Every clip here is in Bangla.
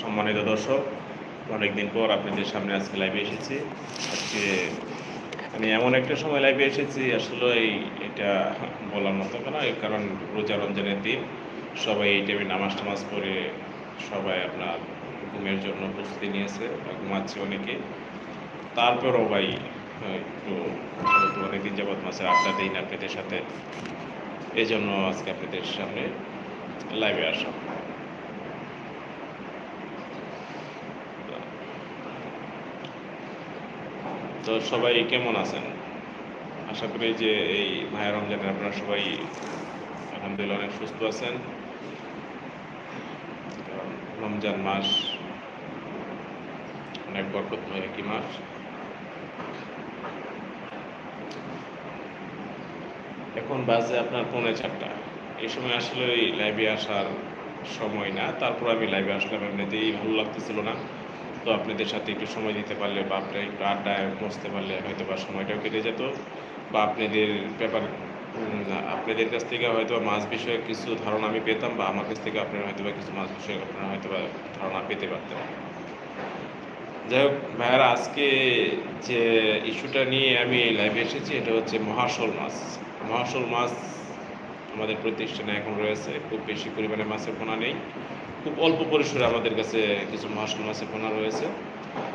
সম্মানিত দর্শক, অনেকদিন পর আপনাদের সামনে আজকে লাইভে এসেছি। আজকে আমি এমন একটা সময় লাইভে এসেছি, আসলে এটা বলার মতো না কারণ রোজা রমজানের দিন সবাই এই টাইমে নামাজ টামাজ পড়ে সবাই আপনার ঘুমের জন্য প্রস্তুতি নিয়েছে বা ঘুমাচ্ছে অনেকে। তারপরও ভাই একটু অনেকদিন যাবৎ মাসের আড্ডা দিই না আপনাদের সাথে। এই জন্য আজকে আপনাদের সামনে লাইভে আসা তো সবাই কেমন আছেন? আশা করি যে এই মায়া রমজানে আপনারা সবাই আলহামদুলিল্লাহ অনেক সুস্থ আছেন। রমজান মাস অনেক বরকতময় একটি মাস। এখন বাজে আপনার পৌনে চারটা। এই সময় আসলে ওই লাইভে আসার সময় না। তারপর আমি লাইভে আসলাম, এমনিতেই ভালো লাগতেছিল না। তো আপনাদের সাথে একটু সময় দিতে পারলে বা আপনারা একটু আড্ডায় বসতে পারলে হয়তো বা সময়টাও কেটে যেত। বা আপনাদের ব্যাপার আপনাদের কাছ থেকে হয়তো মাছ বিষয়ে কিছু ধারণা আমি পেতাম বা আমার কাছ থেকে আপনারা হয়তো বা কিছু মাছ বিষয়ে আপনারা হয়তো বা ধারণা পেতে পারতেন। যাই হোক, ভাইয়ারা, আজকে যে ইস্যুটা নিয়ে আমি লাইভে এসেছি, এটা হচ্ছে মহাশোল মাছ। মহাশোল মাছ আমাদের প্রতিষ্ঠানে এখন রয়েছে। খুব বেশি পরিমাণে মাছের পোনা নেই। খুব অল্প পরিসরে আমাদের কাছে কিছু মহাশোল মাছের পোনা রয়েছে।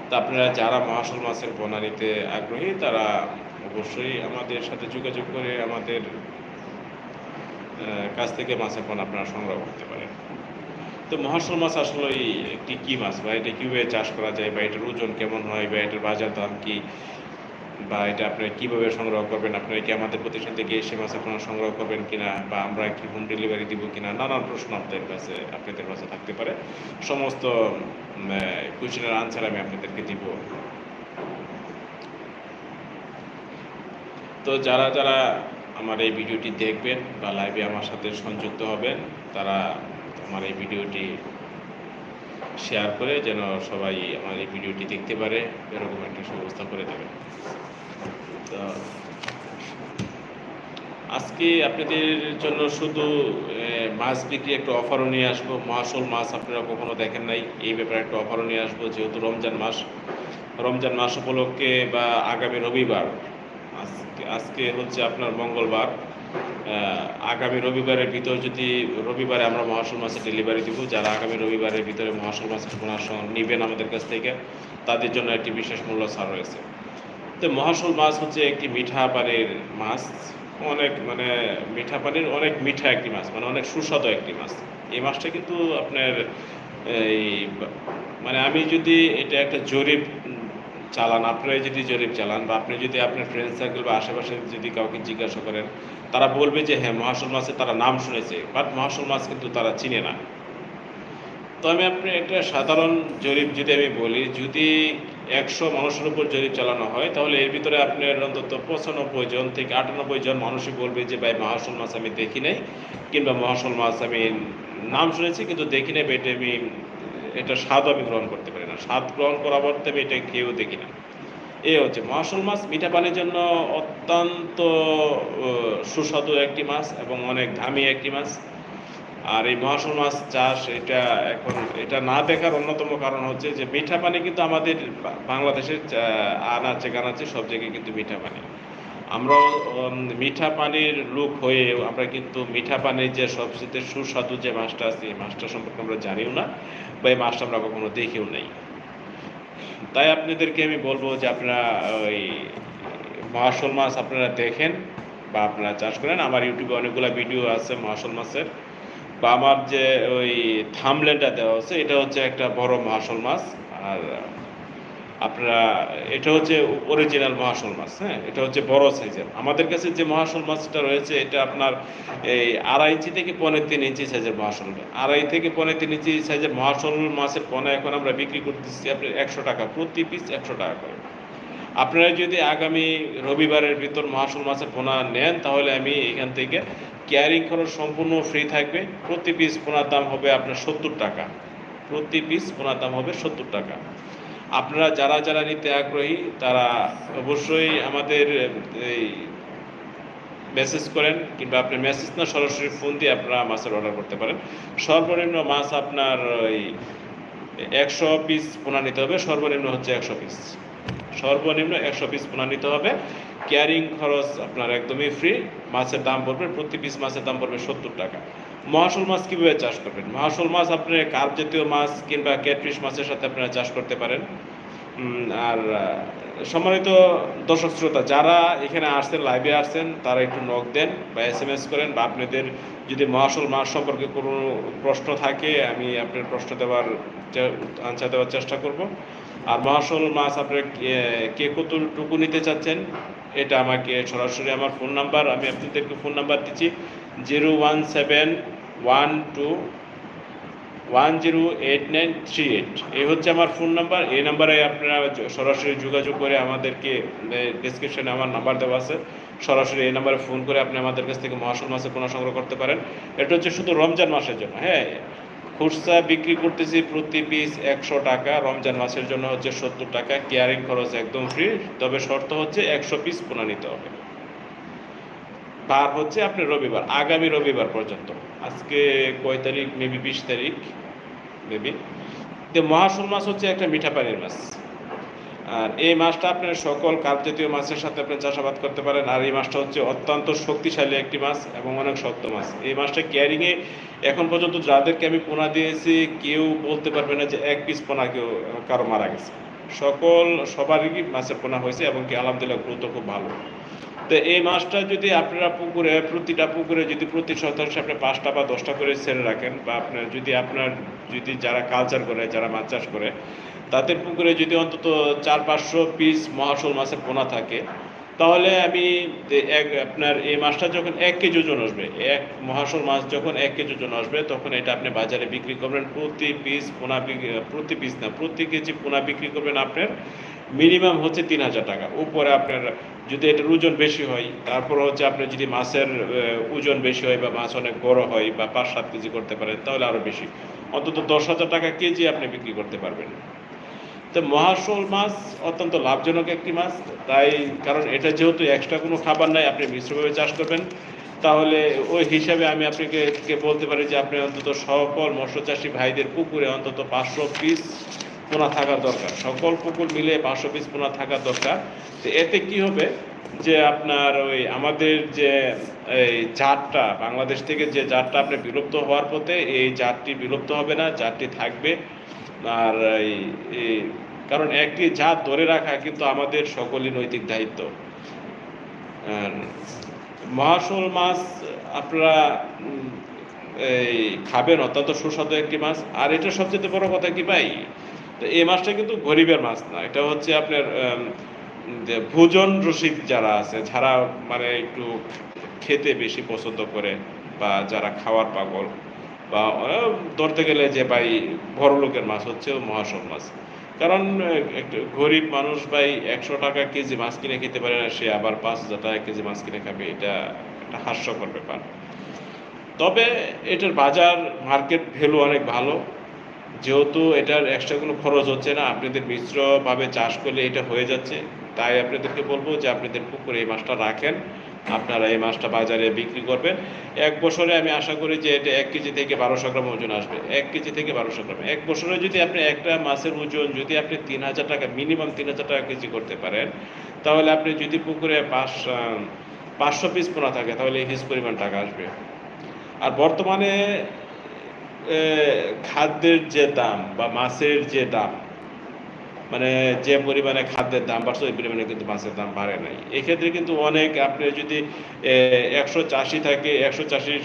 তা আপনারা যারা মহাশোল মাছের পোনা নিতে আগ্রহী, তারা অবশ্যই আমাদের সাথে যোগাযোগ করে আমাদের কাছ থেকে মাছের পোনা আপনারা সংগ্রহ করতে পারেন। তো মহাশোল মাছ আসলে একটি কী মাছ বা এটা কীভাবে চাষ করা যায় বা এটার ওজন কেমন হয় বা এটার বাজার দাম কি? বা এটা আপনারা কীভাবে সংগ্রহ করবেন? আপনারা কি আমাদের প্রতিষ্ঠান থেকে এসে মাছ আপনারা সংগ্রহ করবেন কিনা বা আমরা কি হোম ডেলিভারি দিব কিনা? নানান প্রশ্ন আপনাদের কাছে আপনাদের কাছে থাকতে পারে। সমস্ত কোয়েশ্চেনের আনসার আমি আপনাদেরকে দিব। তো যারা যারা আমার এই ভিডিওটি দেখবেন বা লাইভে আমার সাথে সংযুক্ত হবেন, তারা আমার এই ভিডিওটি শেয়ার করে যেন সবাই আমার এই ভিডিওটি দেখতে পারে, এরকম একটা ব্যবস্থা করে দেবেন। তো আজকে আপনাদের জন্য শুধু মাছ বিক্রি একটা অফারও নিয়ে আসব। মহাশোল মাছ আপনারা কখনো দেখেন নাই, এই ব্যাপারে একটা অফারও নিয়ে আসব, যেহেতু রমজান মাস। রমজান মাস উপলক্ষে বা আগামী রবিবার, আজকে আজকে হচ্ছে আপনার মঙ্গলবার। আগামী রবিবারের ভিতর যদি রবিবারে আমরা মহাশোল মাছের ডেলিভারি দিব, যারা আগামী রবিবারের ভিতরে মহাশোল মাছের সঙ্গে নেবেন আমাদের কাছ থেকে, তাদের জন্য একটি বিশেষ মূল্য ছাড় রয়েছে। তো মহাশোল মাছ হচ্ছে একটি মিঠা পানির মাছ, অনেক মানে মিঠা পানির অনেক মিঠা একটি মাছ মানে অনেক সুস্বাদু একটি মাছ। এই মাছটা কিন্তু আপনার এই মানে আমি যদি এটা একটা জরিপ চালান আপনারা যদি জরিপ চালান, বা আপনি যদি আপনার ফ্রেন্ড সার্কেল বা আশেপাশে যদি কাউকে জিজ্ঞাসা করেন তারা বলবে যে হ্যাঁ মহাশোল মাছের তারা নাম শুনেছে বাট মহাশোল মাছ কিন্তু তারা চিনে না। তো আমি আপনি একটা সাধারণ জরিপ যদি আমি বলি, যদি একশো মানুষের উপর জরিপ চালানো হয়, তাহলে এর ভিতরে আপনার অন্তত পঁচানব্বই জন থেকে আটানব্বই জন মানুষই বলবে যে, ভাই মহাশোল মাছ আমি দেখি নাই। কিংবা মহাশোল মাছ আমি নাম শুনেছি, কিন্তু দেখি নাই এটা আমি, এটা স্বাদ আমি গ্রহণ করতে পারি না। স্বাদ গ্রহণ করার পর আমি এটা খেয়েও দেখি না। এই হচ্ছে মহাশোল মাছ, মিঠা পানির জন্য অত্যন্ত সুস্বাদু একটি মাছ এবং অনেক দামি একটি মাছ। আর এই মহাশোল মাছ চাষ এটা এখন, এটা না দেখার অন্যতম কারণ হচ্ছে যে মিঠা পানি কিন্তু আমাদের বাংলাদেশের আনাচে গানাচে সব জায়গায় কিন্তু মিঠা পানি। আমরা মিঠা পানির লোক হয়ে আমরা কিন্তু মিঠা পানির যে সবচেয়ে সুস্বাদু যে মাছটা আছে, এই মাছটা সম্পর্কে আমরা জানিও না বা এই মাছটা আমরা কখনো দেখিও নাই। তাই আপনাদেরকে আমি বলব যে আপনারা, ওই মহাশোল মাছ আপনারা দেখেন বা আপনারা চাষ করেন। আমার ইউটিউবে অনেকগুলো ভিডিও আছে মহাশোল মাছের। বা আমার যে ওই থামলেনটা দেওয়া আছে এটা হচ্ছে একটা বড় মহাশোল মাছ। আর আপনারা, এটা হচ্ছে অরিজিনাল মহাশোল মাছ হ্যাঁ? এটা হচ্ছে বড় সাইজের আমাদের কাছে যে মহাশোল মাছটা রয়েছে, এটা আপনার এই আড়াই ইঞ্চি থেকে পনেরো তিন ইঞ্চি সাইজের মহাশোল আড়াই থেকে পনেরো তিন ইঞ্চি সাইজের মহাশোল মাছের পোনা এখন আমরা বিক্রি করতেছি আপনার একশো টাকা, প্রতি পিস একশো টাকা করে। আপনারা যদি আগামী রবিবারের ভিতর মহাশোল মাছের পোনা নেন, তাহলে আমি এখান থেকে ক্যারিং খরচ সম্পূর্ণ ফ্রি থাকবে। প্রতি পিস পোনার দাম হবে আপনার সত্তর টাকা। প্রতি পিস পোনার দাম হবে সত্তর টাকা। আপনারা যারা যারা নিতে আগ্রহী, তারা অবশ্যই আমাদের, এই মেসেজ করেন কিংবা আপনি মেসেজ না, সরাসরি ফোন দিয়ে আপনারা মাছের অর্ডার করতে পারেন। সর্বনিম্ন মাছ আপনার ওই একশো পিস পোনা নিতে হবে, সর্বনিম্ন হচ্ছে একশো পিস সর্বনিম্ন একশো পিস পোনা নিতে হবে। ক্যারিং খরচ আপনার একদমই ফ্রি মাছের দাম পড়বে, প্রতি পিস মাছের দাম পড়বে সত্তর টাকা। মহাশোল মাছ কীভাবে চাষ করবেন? মহাশোল মাছ আপনি কার্প জাতীয় মাছ কিংবা ক্যাটফিশ মাছের সাথে আপনারা চাষ করতে পারেন। আর সম্মানিত দর্শক শ্রোতা, যারা এখানে আসছেন লাইভে আসছেন, তারা একটু নক দেন বা এস এম এস করেন বা আপনাদের যদি মহাশোল মাছ সম্পর্কে কোনো প্রশ্ন থাকে, আমি আপনার প্রশ্ন দেওয়ার আনসার দেওয়ার চেষ্টা করব। আর মহাশোল মাছ আপনার কে- কে কতটুকু নিতে চাচ্ছেন, এটা আমাকে সরাসরি আমার ফোন নাম্বার আমি আপনাদেরকে ফোন নাম্বার দিচ্ছি। Zero one seven one two one zero eight nine three eight. এই হচ্ছে আমার ফোন নাম্বার। এই নাম্বারে আপনারা সরাসরি যোগাযোগ করে আমাদেরকে ডিসক্রিপশনে আমার নাম্বার দেওয়া আছে। সরাসরি এই নাম্বারে ফোন করে আপনি আমাদের কাছ থেকে মহাশোল মাসে পোনা সংগ্রহ করতে পারেন। এটা হচ্ছে শুধু রমজান মাসের জন্য হ্যাঁ? খুচরা বিক্রি করতেছি প্রতি পিস একশো টাকা, রমজান মাসের জন্য হচ্ছে সত্তর টাকা। কেয়ারিং খরচ একদম ফ্রি তবে শর্ত হচ্ছে একশো পিস পোনা নিতে হবে। বার হচ্ছে আপনি রবিবার, আগামী রবিবার পর্যন্ত। আজকে কয় তারিখ? মেবি বিশ তারিখ। মেবি তো মহাশোল মাছ হচ্ছে একটা মিঠা পানির মাছ। আর এই মাছটা আপনার সকল কাপ জাতীয় মাছের সাথে আপনি চাষাবাদ করতে পারেন। আর এই মাছটা হচ্ছে অত্যন্ত শক্তিশালী একটি মাছ এবং অনেক শক্ত মাছ। এই মাছটা ক্যারিংয়ে এখন পর্যন্ত যাদেরকে আমি পোনা দিয়েছি, কেউ বলতে পারবে না যে এক পিস পোনা কেউ, কারও মারা গেছে। সকল সবারই মাছের পোনা হয়েছে এবং কি আলহামদুলিল্লাহ গ্রোথ খুব ভালো। তো এই মাছটা যদি আপনারা পুকুরে, প্রতিটা পুকুরে যদি প্রতি শতাংশে আপনি পাঁচটা বা দশটা করে ছেড়ে রাখেন, বা আপনার যদি আপনার, যদি যারা কালচার করে, যারা মাছ চাষ করে, তাদের পুকুরে যদি অন্তত চার পাঁচশো পিস মহাশোল মাছের পোনা থাকে, তাহলে আমি এক, আপনার এই মাছটা যখন এক কেজি ওজন আসবে, এক মহাশোল মাছ যখন এক কেজি ওজন আসবে, তখন এটা আপনি বাজারে বিক্রি করবেন। প্রতি পিস পোনা প্রতি পিস না, প্রতি কেজি পোনা বিক্রি করবেন আপনার মিনিমাম হচ্ছে তিন হাজার টাকা। উপরে আপনার যদি এটার ওজন বেশি হয়, তারপর হচ্ছে আপনার যদি মাছের ওজন বেশি হয় বা মাছ অনেক বড় হয় বা পাঁচ সাত কেজি করতে পারেন, তাহলে আরও বেশি। অন্তত দশ হাজার টাকা কেজি আপনি বিক্রি করতে পারবেন। তো মহাশোল মাছ অত্যন্ত লাভজনক একটি মাছ। তাই কারণ এটা যেহেতু এক্সট্রা কোনো খাবার নাই, আপনি মিশ্রভাবে চাষ করবেন। তাহলে ওই হিসাবে আমি আপনাকে বলতে পারি যে আপনি অন্তত সকল মৎস্য চাষী ভাইদের পুকুরে অন্তত পাঁচশো পিস পোনা থাকার দরকার। সকল পুকুর মিলে পাঁচশো পিস পোনা থাকার দরকার। তো এতে কি হবে? যে আপনার ওই আমাদের যে, এই জাতটা, বাংলাদেশ থেকে যে জাতটা আপনি বিলুপ্ত হওয়ার পথে এই জাতটি বিলুপ্ত হবে না, জাতটি থাকবে। আর এই এই, কারণ একটি জাত ধরে রাখা কিন্তু আমাদের সকলই নৈতিক দায়িত্ব। আর মহাশোল মাছ আপনারা এই খাবেন, অত্যন্ত সুস্বাদু একটি মাছ। আর এটা সবচেয়ে বড় কথা কি ভাই? তো এই মাছটা কিন্তু গরিবের মাছ না, এটা হচ্ছে আপনার যে ভোজন রসিক যারা আছে, যারা মানে একটু খেতে বেশি পছন্দ করে বা যারা খাওয়ার পাগল বা ধরতে গেলে যে ভাই বড় লোকের মাছ হচ্ছে মহাশোল মাছ। কারণ গরিব মানুষ ভাই একশো টাকা কেজি মাছ কিনে খেতে পারে না, সে আবার পাঁচ হাজার টাকা কেজি মাছ কিনে খাবে, এটা একটা হাস্যকর ব্যাপার। তবে এটার বাজার, মার্কেট ভ্যালু অনেক ভালো। যেহেতু এটার এক্সট্রা কোনো খরচ হচ্ছে না, আপনাদের মিশ্রভাবে চাষ করলে এটা হয়ে যাচ্ছে। তাই আপনাদেরকে বলব যে আপনাদের পুকুরে এই মাছটা রাখেন। আপনারা এই মাছটা বাজারে বিক্রি করবেন। এক বছরে আমি আশা করি যে এটা এক কেজি থেকে বারোশো গ্রাম ওজন আসবে। এক কেজি থেকে বারোশো গ্রাম। এক বছরে যদি আপনি একটা মাছের ওজন যদি আপনি তিন হাজার টাকা মিনিমাম তিন হাজার টাকা কেজি করতে পারেন, তাহলে আপনি যদি পুকুরে পাঁচ, পাঁচশো পিস পোনা থাকে, তাহলে হিস পরিমাণ টাকা আসবে। আর বর্তমানে খাদ্যের যে দাম বা মাছের যে দাম মানে যে পরিমাণে খাদ্যের দাম বাড়ছে, ওই পরিমাণে কিন্তু মাছের দাম বাড়ে নাই। এক্ষেত্রে কিন্তু অনেক আপনি যদি একশো চাষি থাকে, একশো চাষির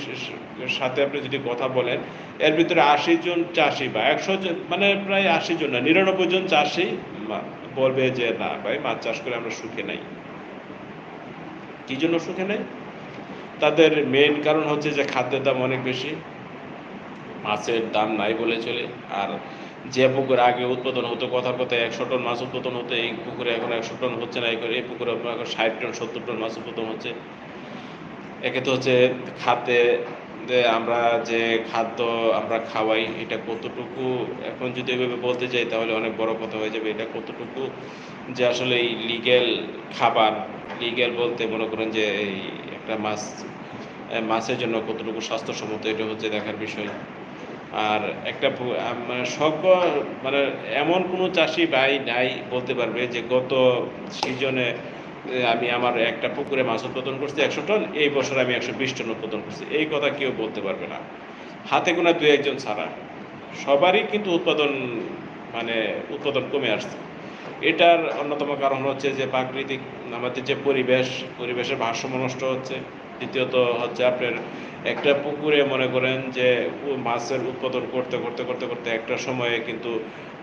সাথে আপনি যদি কথা বলেন, এর ভিতরে আশি জন চাষি বা একশো মানে প্রায় আশি জন না, নিরানব্বই জন চাষি বলবে যে না ভাই, মাছ চাষ করে আমরা সুখে নাই। কি জন্য সুখে নাই? তাদের মেন কারণ হচ্ছে যে খাদ্যের দাম অনেক বেশি। মাছের দাম নাই বলে চলে। আর যে পুকুরে আগে উৎপাদন হতো, কথার কথা, একশো টন মাছ উৎপাদন হতো, এই পুকুরে এখন একশো টন হচ্ছে না, এই করে- এই পুকুরে এখন ষাট টন, সত্তর টন মাছ উৎপাদন হচ্ছে। একে তো হচ্ছে যে আমরা যে খাদ্য আমরা খাওয়াই, এটা কতটুকু, এখন যদি এভাবে বলতে যাই, তাহলে অনেক বড় কথা হয়ে যাবে, এটা কতটুকু যে আসলে এই লিগেল খাবার লিগেল বলতে মনে করেন যে এই একটা মাছ মাছের জন্য কতটুকু স্বাস্থ্যসম্মত, এটা হচ্ছে দেখার বিষয়। আর একটা আম- সকল মানে এমন কোনো চাষি ভাই নাই বলতে পারবে যে গত সিজনে আমি আমার একটা পুকুরে মাছ উৎপাদন করছি একশো টন, এই বছর আমি একশো বিশ টন উৎপাদন করছি। এই কথা কেউ বলতে পারবে না। হাতে গোনা দু একজন ছাড়া। সবারই কিন্তু উৎপাদন মানে উৎপাদন কমে আসছে। এটার অন্যতম কারণ হচ্ছে যে প্রাকৃতিক, আমাদের যে পরিবেশ, পরিবেশের ভারসাম্য নষ্ট হচ্ছে। দ্বিতীয়ত হচ্ছে আপনার একটা পুকুরে মনে করেন যে মাছের উৎপাদন করতে করতে করতে করতে একটা সময়ে কিন্তু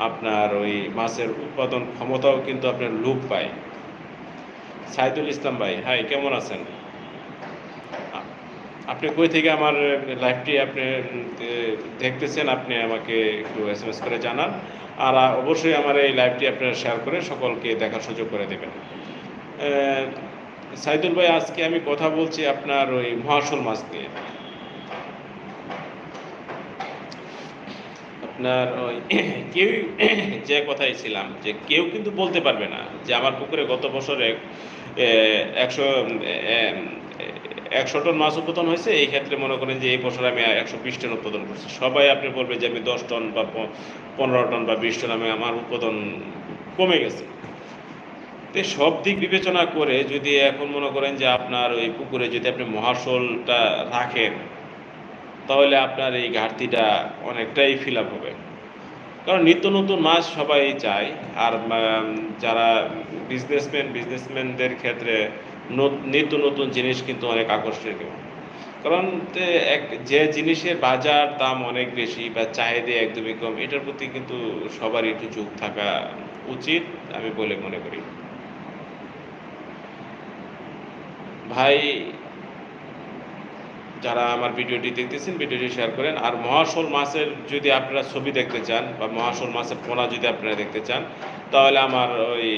আপনার ওই মাছের উৎপাদন ক্ষমতাও কিন্তু আপনার লোপ পায়। সাইদুল ইসলাম ভাই, হাই, কেমন আছেন? আপনি কই থেকে আমার লাইভটি আপনি দেখতেছেন আপনি আমাকে একটু এস এম এস করে জানান। আর অবশ্যই আমার এই লাইভটি আপনারা শেয়ার করে সকলকে দেখার সুযোগ করে দেবেন। সাইদুল ভাই, আজকে আমি কথা বলছি আপনার ওই মহাশোল মাছ নিয়ে। আপনার ওই কেউ যে কথাই ছিলাম, যে কেউ কিন্তু বলতে পারবে না যে আমার পুকুরে গত বছরে একশো একশো টন মাছ উৎপাদন হয়েছে। এই ক্ষেত্রে মনে করেন যে এই বছর আমি একশো বিশ টন উৎপাদন করছি। সবাই আপনি বলবে যে আমি দশ টন বা পনেরো টন বা বিশ টন আমি আমার উৎপাদন কমে গেছে। তো সব দিক বিবেচনা করে যদি এখন মনে করেন যে আপনার ওই পুকুরে যদি আপনি মহাশোলটা রাখেন, তাহলে আপনার এই ঘাটতিটা অনেকটাই ফিল আপ হবে। কারণ নিত্য নতুন মাছ সবাই চায়, আর যারা বিজনেসম্যান বিজনেসম্যানদের ক্ষেত্রে নিত্য নতুন জিনিস কিন্তু অনেক আকর্ষণীয়। কারণ এক, যে জিনিসের বাজার দাম অনেক বেশি বা চাহিদা একদমই কম, এটার প্রতি কিন্তু সবারই একটু ঝোঁক থাকা উচিত, আমি বলে মনে করি। ভাই, যারা আমার ভিডিওটি দেখতেছেন, ভিডিওটি শেয়ার করেন। আর মহাশোল মাছের যদি আপনারা ছবি দেখতে চান, বা মহাশোল মাছের পোনা যদি আপনারা দেখতে চান, তাহলে আমার ওই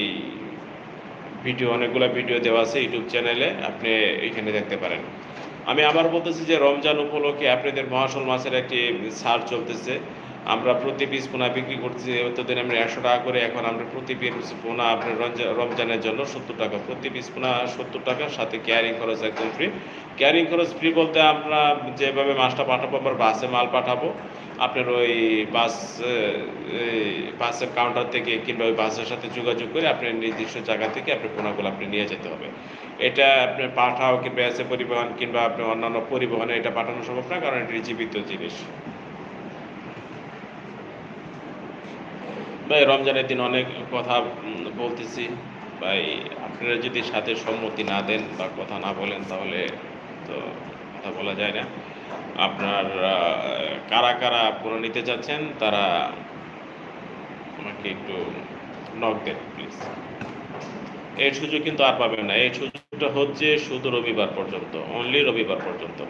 ভিডিও, অনেকগুলো ভিডিও দেওয়া আছে ইউটিউব চ্যানেলে, আপনি এখানে দেখতে পারেন। আমি আবার বলতেছি যে রমজান উপলক্ষে আপনাদের মহাশোল মাছের একটি সার চলতেছে। আমরা প্রতি পিস পোনা বিক্রি করছি এতদিন আমরা একশো টাকা করে, এখন আমরা প্রতি পিস পোনা আপনার রমজা- রমজানের জন্য সত্তর টাকা। প্রতি পিস পোনা সত্তর টাকা সাথে ক্যারিং খরচ একদম ফ্রি ক্যারিং খরচ ফ্রি বলতে আমরা যেভাবে মাছটা পাঠাবো, আমরা বাসে মাল পাঠাবো। আপনার ওই বাস বাসের কাউন্টার থেকে কিংবা ওই বাসের সাথে যোগাযোগ করে আপনার নির্দিষ্ট জায়গা থেকে আপনি পোনাগুলো আপনি নিয়ে যেতে হবে। এটা আপনি পাঠাও কিংবা এসে পরিবহন কিংবা আপনি অন্যান্য পরিবহনে এটা পাঠানো সম্ভব না, কারণ এটি জীবিত জিনিস। ভাই, রমজানের দিন অনেক কথা বলতেছি। ভাই, আপনারা যদি সাথে সম্মতি না দেন বা কথা না বলেন, তাহলে তো কথা বলা যায় না। আপনার কারা কারা পুরো নিতে চাচ্ছেন, তারা আমাকে একটু নক দেন প্লিজ এই সুযোগ কিন্তু আর পাবেন না। এই সুযোগটা হচ্ছে শুধু রবিবার পর্যন্ত অনলি রবিবার পর্যন্ত।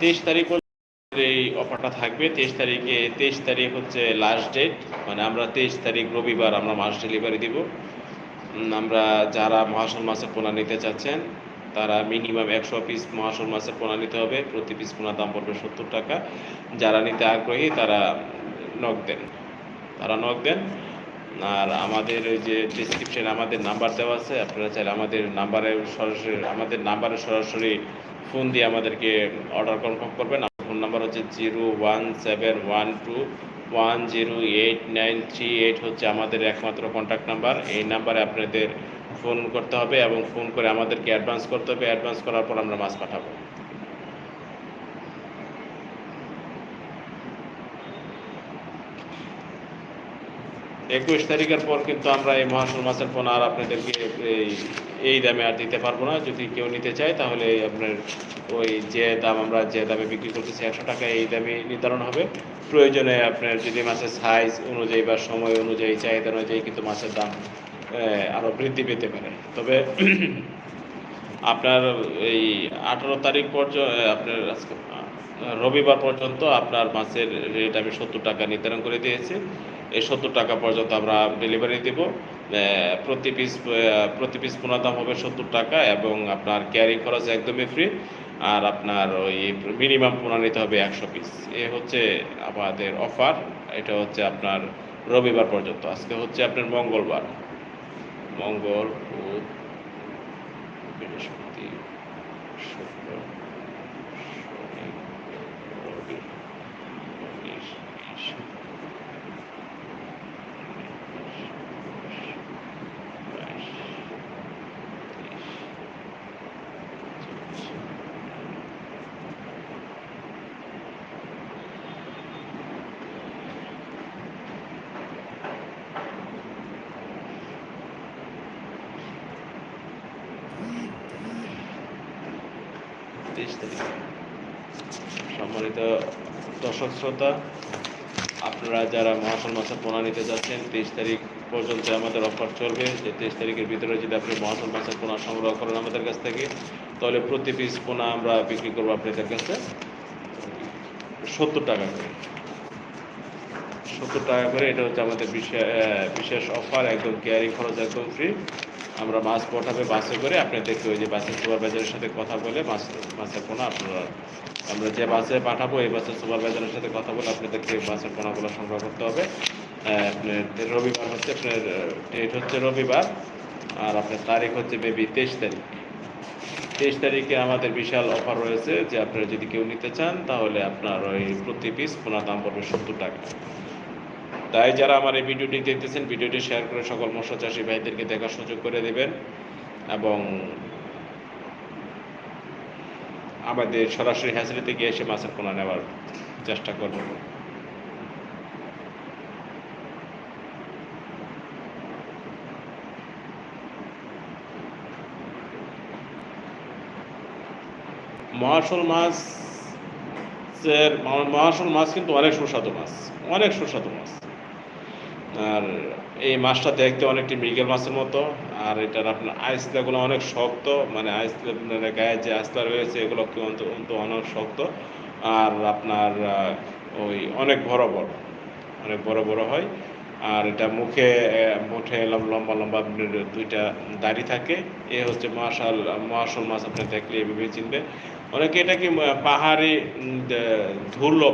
তেইশ তারিখ এই অফারটা থাকবে। তেইশ তারিখে, তেইশ তারিখ হচ্ছে লাস্ট ডেট মানে আমরা তেইশ তারিখ রবিবার আমরা মাস ডেলিভারি দিব। আমরা যারা মহাশোল মাছের পোনা নিতে চাচ্ছেন, তারা মিনিমাম একশো পিস মহাশোল মাছের পোনা নিতে হবে। প্রতি পিস পোনার দাম পড়বে সত্তর টাকা। যারা নিতে আগ্রহী, তারা নক দেন। তারা নক দেন। আর আমাদের ওই যে ডিসক্রিপশনে আমাদের নাম্বার দেওয়া আছে, আপনারা চাইলে আমাদের নাম্বারে সরাসরি, আমাদের নাম্বারে সরাসরি ফোন দিয়ে আমাদেরকে অর্ডার কনফার্ম করবেন। আমার ফোন নাম্বার হচ্ছে zero one seven one two one zero eight nine three eight হচ্ছে আমাদের একমাত্র কন্ট্যাক্ট নাম্বার এই নাম্বারে আপনাদের ফোন করতে হবে এবং ফোন করে আমাদেরকে অ্যাডভান্স করতে হবে। অ্যাডভান্স করার পর আমরা মাছ পাঠাবো। একুশ তারিখের পর কিন্তু আমরা এই মহাশোল মাছের পোনা আর আপনাদেরকে এই এই দামে আর দিতে পারব না। যদি কেউ নিতে চায়, তাহলে আপনার ওই যে দাম আমরা যে দামে বিক্রি করতেছি একশো টাকা, এই দামে নির্ধারণ হবে। প্রয়োজনে আপনার যদি মাছের সাইজ অনুযায়ী বা সময় অনুযায়ী, চাহিদা অনুযায়ী কিন্তু মাছের দাম আরও বৃদ্ধি পেতে পারে। তবে আপনার এই আঠারো তারিখ পর্যন্ত আপনার রবিবার পর্যন্ত আপনার মাছের রেট আমি সত্তর টাকা নির্ধারণ করে দিয়েছি। এই সত্তর টাকা পর্যন্ত আমরা ডেলিভারি দেব। প্রতি পিস প্রতি পিস পোনা দাম হবে সত্তর টাকা এবং আপনার ক্যারি খরচ একদমই ফ্রি আর আপনার ওই মিনিমাম পোনা নিতে হবে একশো পিস এ হচ্ছে আমাদের অফার এটা হচ্ছে আপনার রবিবার পর্যন্ত। আজকে হচ্ছে আপনার মঙ্গলবার। মঙ্গল বুধ, বৃহস্পতি, শুক্র, শনি, রবি তারিখ। সম্মানিত দর্শক শ্রোতা আপনারা যারা মহাশাল মাছের পোনা নিতে যাচ্ছেন তেইশ তারিখ পর্যন্ত আমাদের অফার চলবে। যে তেইশ তারিখের ভিতরে যদি আপনি মহাশাল মাছের পোনা সংগ্রহ করেন আমাদের কাছ থেকে তাহলে প্রতি পিস পোনা আমরা বিক্রি করব আপনাদের কাছে সত্তর টাকা করে। সত্তর টাকা করে এটা হচ্ছে আমাদের বিশে- আহ, বিশেষ অফার একদম কেয়ারিং খরচ একদম ফ্রি আমরা মাছ পাঠাবে বাসে করে আপনি আপনাদেরকে ওই যে বাসের সুপারভাইজারের সাথে কথা বলে মাছ মাছের পোনা আপনারা, আমরা যে বাসে পাঠাবো এই বাসের সুপারভাইজারের সাথে কথা বলে আপনাদেরকে মাছের পোনাগুলো সংগ্রহ করতে হবে। আপনার রবিবার হচ্ছে, আপনার ডেট হচ্ছে রবিবার, আর আপনার তারিখ হচ্ছে মেবি তেইশ তারিখ। তেইশ তারিখে আমাদের বিশাল অফার রয়েছে যে আপনারা যদি কেউ নিতে চান, তাহলে আপনার ওই প্রতি পিস পোনা দাম পড়বে সত্তর টাকা। তাই যারা আমার এই ভিডিওটি দেখতেছেন, ভিডিওটি শেয়ার করে সকল মৎস্য চাষী ভাইদেরকে দেখার সুযোগ করে দেবেন এবং আমাদের সরাসরি হ্যাচারিতে গিয়ে এসে মাছের পোনা নেওয়ার চেষ্টা করবেন মহাশোল মাছের মহাশোল মাছ কিন্তু অনেক সুস্বাদু মাছ, অনেক সুস্বাদু মাছ। আর এই মাছটা দেখতে অনেকটি মৃগেল মাছের মতো। আর এটার আপনার আইসলাগুলো অনেক শক্ত মানে আইসলা গায়ে যে আইসলা রয়েছে, এগুলো কিন্তু অনেক শক্ত। আর আপনার ওই অনেক বড় বড়, অনেক বড় বড় হয়। আর এটা মুখে লম- লম্বা লম্বা দুইটা দাড়ি থাকে। এ হচ্ছে মহাশাল মহাশাল মাছ, আপনি দেখলে এভাবে চিনবে অনেকে এটাকে পাহাড়ি দে-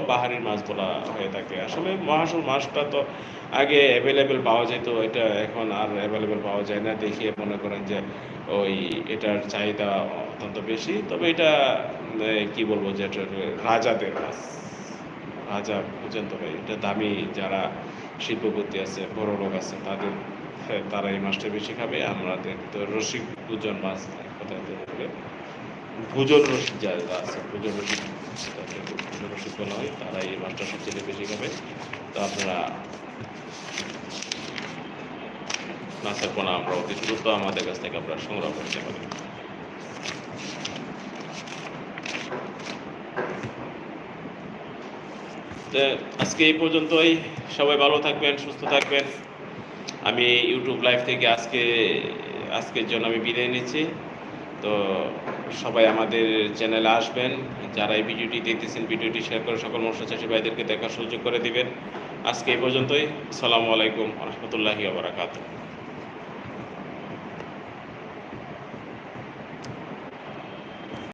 পাহাড়ি মাছ বলা হয়ে থাকে। আসলে মহাশাল মাছটা তো আগে অ্যাভেলেবেল পাওয়া যেত এটা এখন আর অ্যাভেলেবেল পাওয়া যায় না। দেখিয়ে মনে করেন যে ওই এটার চাহিদা অত্যন্ত বেশি। তবে এটা কি বলব যে রাজাদের মাছ। রাজা পর্যন্ত ভাই এটা দামি যারা শিল্পপতি আছে বড় লোক আছে তাদের হ্যাঁ, তারা এই মাছটা বেশি খাবে। আমাদের তো রসিক ভোজন মাছ এক ভোজন রসিক যারা আছে ভোজন রসিক ভোজন রসিক বলা হয় তারা এই মাছটা সবচেয়ে বেশি খাবে। তো আপনারা মাছের পোনা আমরা অতি দ্রুত আমাদের কাছ থেকে আপনারা সংগ্রহ করতে পারেন। তো আজকে এই পর্যন্তই। সবাই ভালো থাকবেন, সুস্থ থাকবেন। আমি ইউটিউব লাইভ থেকে আজকে, আজকের জন্য আমি বিদায় নিচ্ছি। তো সবাই আমাদের চ্যানেলে আসবেন। যারা এই ভিডিওটি দেখতেছেন, ভিডিওটি শেয়ার করে সকল মৎস্য চাষী ভাইদেরকে দেখার সুযোগ করে দিবেন। আজকে এই পর্যন্তই। সালামু আলাইকুম রহমতুল্লাহি আবরাকাতুহ